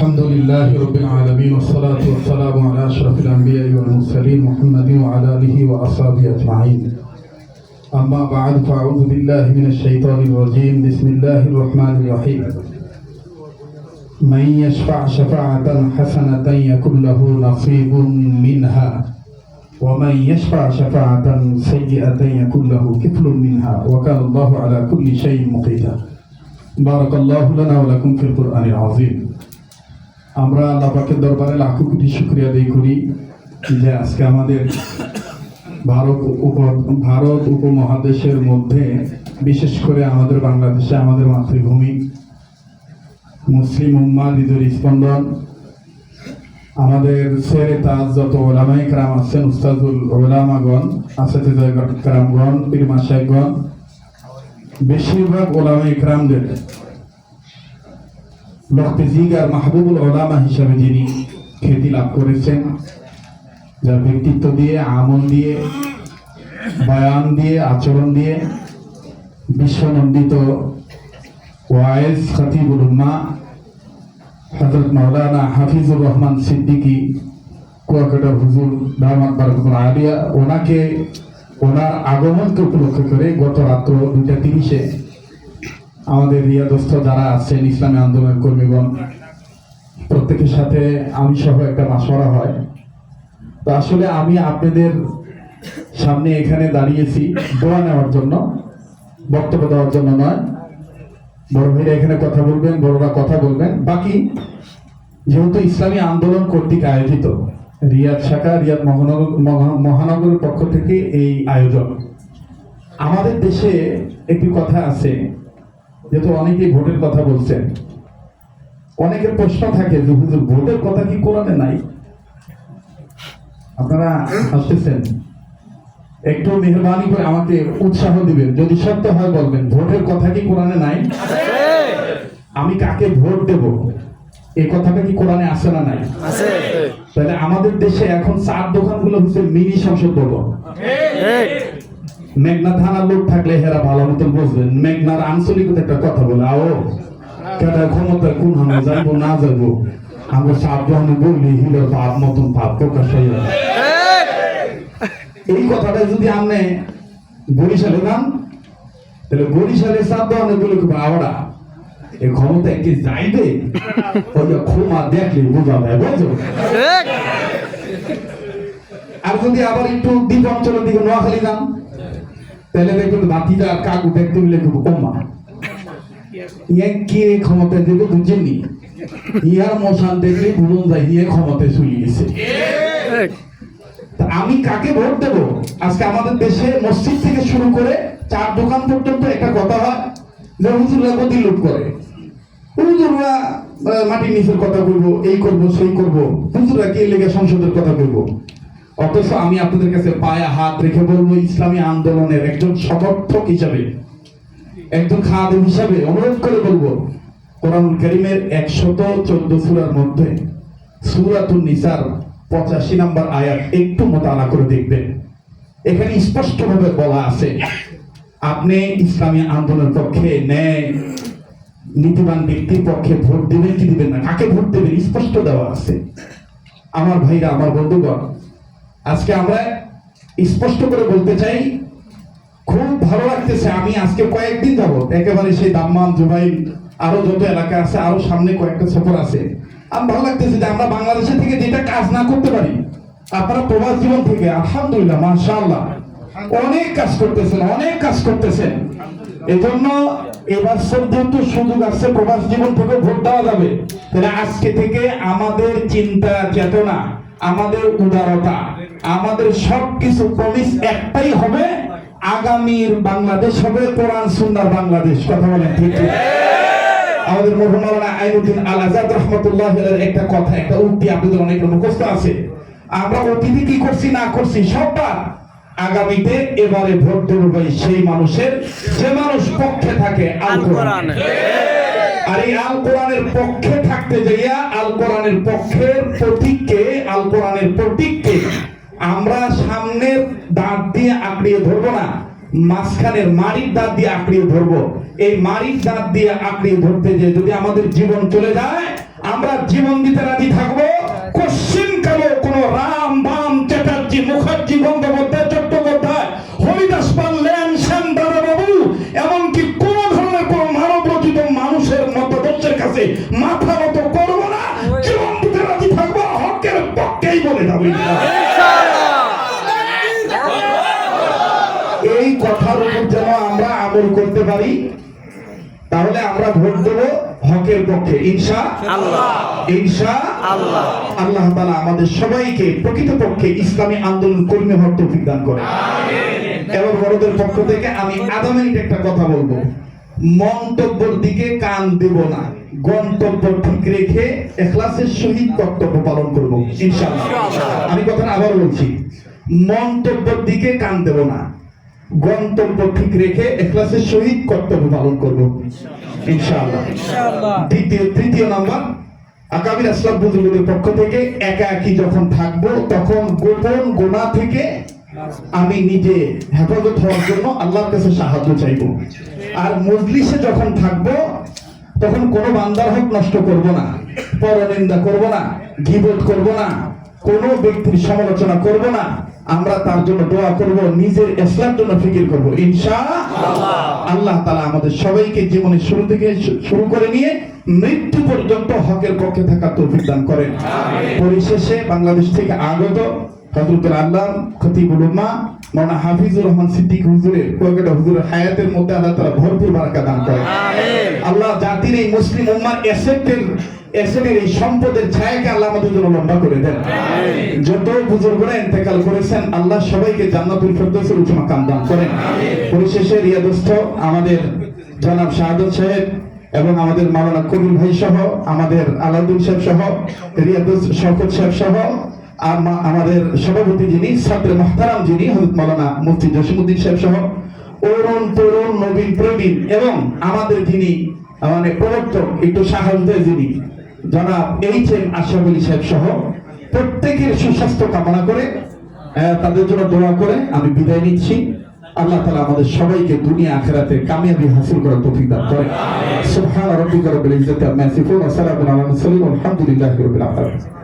الحمد لله رب العالمين والصلاة والسلام على أشرف الأنبياء والمرسلين محمد وعلى آله وأصحابه أجمعين. أما بعد فأعوذ بالله من الشيطان الرجيم. بسم الله الرحمن الرحيم. من يشفع شفاعة حسنة يكن له نصيب منها ومن يشفع شفاعة سيئة يكن له كفل منها. وكان الله على كل شيء مقيتا. بارك الله لنا ولكم في القرآن العظيم. আমরা আল্লাহ পাকের দরবারে লাখো কোটি শুক্রিয়া আদায় করি যে আজকে আমাদের ভারত উপ ভারত উপমহাদেশের মধ্যে, বিশেষ করে আমাদের বাংলাদেশে আমাদের মাতৃভূমি, মুসলিম উম্মা হৃদয় স্পন্দন, আমাদের সেরে তাজ যত ওলামাই কারাম আছেন, উস্তাদুল ওলামাগণ, আসাতে কারামগণ পীর মাসাইগণ, বেশিরভাগ ওলামাই কারামদের লখতেজিগ আর মাহবুবুল ওলামা হিসাবে যিনি খ্যাতি লাভ করেছেন, যার ব্যক্তিত্ব দিয়ে, আমল দিয়ে, বয়ান দিয়ে, আচরণ দিয়ে বিশ্বনন্দিত ওয়াইজ খতিবুল উম্মা হজরত মৌলানা হাফিজুর রহমান সিদ্দিকী, কুয়াকাটার হুজুর দামাত বারকুল আলিয়া, ওনাকে, ওনার আগমনকে উপলক্ষ করে গত রাত্র দুইটা তিরিশে আমাদের রিয়াদস্থ যারা আছেন, ইসলামী আন্দোলনের কর্মীগণ, প্রত্যেকের সাথে আমি সহ একটা মাসওয়ারা হয়। তো আসলে আমি আপনাদের সামনে এখানে দাঁড়িয়েছি দোয়া নেওয়ার জন্য, বক্তব্য দেওয়ার জন্য নয়। বড় ভাইরা এখানে কথা বলবেন, বড়রা কথা বলবেন। বাকি, যেহেতু ইসলামী আন্দোলন কর্তৃক আয়োজিত, রিয়াদ শাখা, রিয়াদ মহানগর, মহা- মহানগরের পক্ষ থেকে এই আয়োজন। আমাদের দেশে একটি কথা আছে যেহেতু অনেকেই ভোটের কথা বলছেন। অনেকের প্রশ্ন থাকে যে হুজুর ভোটের কথা কি কোরআনে নাই? আপনারা আসতেছেন একটু মেহরবানি করে আমাকে উৎসাহ দিবেন। যদি সত্য হয় বলবেন ভোটের কথা কি কোরআনে নাই? আমি কাকে ভোট দেব? এই কথাটা কি কোরআনে আসে না নাই? তাহলে আমাদের দেশে এখন চার দোকানগুলো হচ্ছে মিনি সংসদ ভবন। মেঘনা থানার লোক থাকলে হেরা ভালো মতন বুঝবেন। মেঘনার আঞ্চলিকতা একটা কথা বলে আও কেটা ক্ষমতা কোন হামে যাইবো না যাইবো আমরা সাবধানে বললি হিলের ভাব মতন ভাব প্রকাশ যায়। এই কথাটা যদি আপনি বরিশালে যান তাহলে বরিশালে সাবধানে বলে খুব আওড়া। এই ক্ষমতা কি যাইবে? ওই ক্ষমা দেখলে বোঝা যায় বুঝো আর যদি আবার একটু দ্বীপ অঞ্চলের দিকে নোয়াখালী যান তাহলে দেখবেন বাতিটা কাকু দেখতে মিলে খুব কমা ইয়ে কে ক্ষমতা দেবে বুঝেননি? ইহার মশান দেখলে বুঝুন যায় ইয়ে ক্ষমতায় চলে গেছে। আমি কাকে ভোট দেব? আজকে আমাদের দেশে মসজিদ থেকে শুরু করে চার দোকান পর্যন্ত একটা কথা হয় যে হুজুররা গতি লুট করে। হুজুররা মাটির নিচের কথা বলব এই করব সেই করব। হুজুররা কে লেগে সংসদের কথা বলব? অথচ আমি আপনাদের কাছে পায়ে হাত রেখে বলব, ইসলামী আন্দোলনের একজন সমর্থক হিসাবে, একজন খাদেম হিসাবে অনুরোধ করে বলব কোরআন করিমের একশত চোদ্দ সুরার মধ্যে সুরাতুন নিসার পঁচাশি নাম্বার আয়াত একটু মোতালা করে দেখবেন। এখানে স্পষ্টভাবে বলা আছে, আপনি ইসলামী আন্দোলনের পক্ষে ন্যায় নীতিবান ব্যক্তির পক্ষে ভোট দিবেন কি দিবেন না, কাকে ভোট দেবেন স্পষ্ট দেওয়া আছে। আমার ভাইরা, আমার বন্ধুগণ আজকে আমরা স্পষ্ট করে বলতে চাই, খুব ভালো লাগতেছে আমি আজকে কয়েকদিন যাব একেবারে সেই দাম্মান জুবাইল আরও যত এলাকা আছে, আরও সামনে কয়েকটা সফর আছে। আমার ভালো লাগতেছে যে আমরা বাংলাদেশে থেকে যেটা কাজ না করতে পারি, আপনারা প্রবাস জীবন থেকে, আলহামদুলিল্লাহ, মাশাআল্লাহ, অনেক কাজ করতেছেন, অনেক কাজ করতেছেন। এজন্য এবার যেহেতু সুযোগ আসছে প্রবাস জীবন থেকে ভোট দেওয়া যাবে, তাহলে আজকে থেকে আমাদের চিন্তা চেতনা আমাদের উদারতা, আমাদের সবকিছু প্রমিস একটাই হবে, আগামীর বাংলাদেশ হবে, কোরআন সুন্দর বাংলাদেশ। কথা বলেন ঠিক? আমাদের আইনুদ্দিন আল আজাদ রহমতুল্লাহ একটা কথা, একটা উক্তি আপনাদের অনেক মুখস্থ আছে। আমরা অতীতে কি করছি, না করছি সবটা আগামীতে এবারে ভোট দেবো সেই মানুষের, যে মানুষ পক্ষে থাকে আল কোরআন আর এই আল কোরআনের পক্ষে থাকতে যাইয়া আল কোরআনের পক্ষের প্রতীককে, আল কোরআনের প্রতীককে আমরা সামনের দাঁত দিয়ে আঁকড়িয়ে ধরবো না, মাঝখানের মারির দাঁত দিয়ে আঁকড়িয়ে ধরবো। এই মারির দাঁত দিয়ে আঁকড়িয়ে ধরতে যে যদি আমাদের জীবন চলে যায়, আমরা জীবন দিতে রাজি থাকব? কোশ্চিন কালো কোন রাম বাম চ্যাটার্জি মুখার্জি গঙ্গোপাধ্যায় কাছে মাথা নত করব না জীবন দিতে রাজি থাকব হকের পক্ষেই বলে যাবে। এই কথার উপর যেন আমরা আমল করতে পারি তাহলে আমরা ভোট দেবো হকের পক্ষে। ইনশা আল্লাহ। ইনশা আল্লাহ। আল্লাহ তাআলা আমাদের সবাইকে প্রকৃতপক্ষে ইসলামী আন্দোলন কর্মী হওয়ার তৌফিক দান করে। এবার বড়দের পক্ষ থেকে আমি মিনিট একটা কথা বলব। মন্তব্যের দিকে কান দেব না। গন্তব্য ঠিক রেখে এখলাসের সহিত কর্তব্য পালন করব ইনশাআল্লাহ। আমি কথাটা আবার বলছি মন্তব্যের দিকে কান দেব না। গন্তব্য ঠিক রেখে এখলাসের সহিত কর্তব্য পালন করব ইনশাআল্লাহ। দ্বিতীয় তৃতীয় নাম্বার আকাবির আসলাম বুজুর্গদের পক্ষ থেকে একা একই যখন থাকব তখন গোপন গোনা থেকে আমি নিজে হেফাজত হওয়ার জন্য আল্লাহর কাছে সাহায্য চাইব। আর মজলিসে যখন থাকব তখন কোনো বান্দার হক নষ্ট করব না পরনিন্দা করব না গিবত করব না কোনো ব্যক্তির সমালোচনা করব না আমরা তার জন্য দোয়া করব নিজের ইসলামের জন্য ফিকির করব ইনশা আল্লাহ তালা আমাদের সবাইকে জীবনের শুরু থেকে শুরু করে নিয়ে মৃত্যু পর্যন্ত হকের পক্ষে থাকার তৌফিক দান করেন। পরিশেষে বাংলাদেশ থেকে আগত হযরতুল আল্লাহ খতিবুল উম্মাহ মাওলানা হাফিজুর রহমান সিদ্দিক হুজুরের কুয়াকাটা হুজুরের হায়াতের মধ্যে আল্লাহ তাআলা ভরপুর বারাকা দান আমিন। আল্লাহ জাতির এই মুসলিম উম্মার এসেটের এসেটের এই সম্পদের ছায়াকে আল্লাহ আমাদের জন্য লম্বা করে দেন। যত বুজুর্গরা ইন্তেকাল করেছেন আল্লাহ সবাইকে জান্নাতুল ফেরদৌসের উচ্চ মাকাম দান করেন। পরিশেষে রিয়াদস্থ আমাদের জনাব শাহাদত সাহেব এবং আমাদের মাওলানা কবির ভাই সহ আমাদের আলাউদ্দিন সাহেব সহ রিয়াদুস শওকত সাহেব সহ আমাদের সভাপতি যিনি, ছাত্র মাহতারাম যিনি, হযরত মাওলানা মুফতি জসিমউদ্দিন সাহেব সহ অরুণ তরুণ নবীন প্রবীণ এবং আমাদের যিনি মানে প্রবর্তক, একটু সাহস দেয় যিনি, জনাব এইচ এম আশরাফ সাহেব সহ প্রত্যেকের সুস্বাস্থ্য কামনা করে তাদের জন্য দোয়া করে আমি বিদায় নিচ্ছি। আল্লাহ তাআলা আমাদের সবাইকে দুনিয়া আখেরাতে কামিয়াবি হাসিল করার তৌফিক দান করে। সুবহান রাব্বিকা রাব্বিল ইজ্জাতি আম্মা ইয়াসিফুন ওয়া সালামুন আলাল মুরসালিন আলহামদুলিল্লাহি রাব্বিল আলামিন।